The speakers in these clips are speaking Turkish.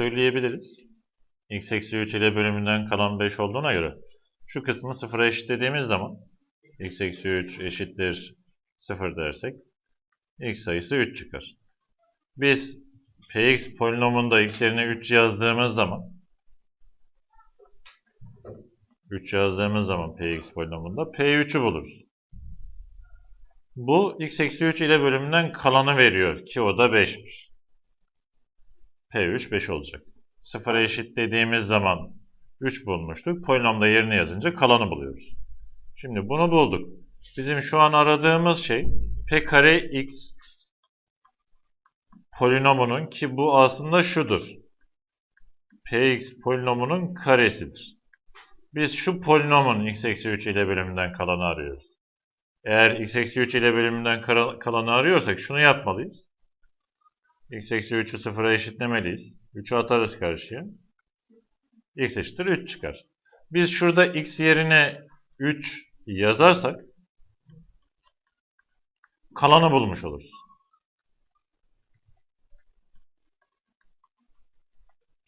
söyleyebiliriz. x eksi 3 ile bölümünden kalan 5 olduğuna göre şu kısmı sıfıra eşitlediğimiz zaman x eksi 3 eşittir 0 dersek x sayısı 3 çıkar. Biz px polinomunda x yerine 3 yazdığımız zaman 3 yazdığımız zaman px polinomunda p3'ü buluruz. Bu x eksi 3 ile bölümünden kalanı veriyor ki o da 5'miş. P3 5 olacak. Sıfıra eşit dediğimiz zaman 3 bulmuştuk. Polinomda yerine yazınca kalanı buluyoruz. Şimdi bunu bulduk. Bizim şu an aradığımız şey p kare x polinomunun ki bu aslında şudur. px polinomunun karesidir. Biz şu polinomun x eksi 3 ile bölümünden kalanı arıyoruz. Eğer x eksi 3 ile bölümünden kalanı arıyorsak şunu yapmalıyız. X eksi 3'ü sıfıra eşitlemeliyiz. 3'ü atarız karşıya. x eşittir 3 çıkar. Biz şurada x yerine 3 yazarsak kalanı bulmuş oluruz.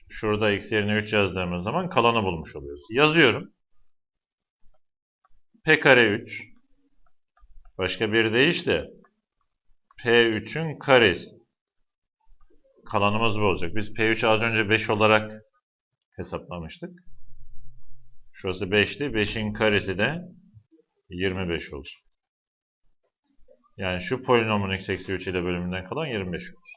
Şurada x yerine 3 yazdığımız zaman kalanı bulmuş oluyoruz. Yazıyorum. p kare 3 başka bir deyişle p3'ün karesi kalanımız bu olacak. Biz P3'ü az önce 5 olarak hesaplamıştık. Şurası 5'ti. 5'in karesi de 25 olur. Yani şu polinomun x eksi 3 ile bölümünden kalan 25 olur.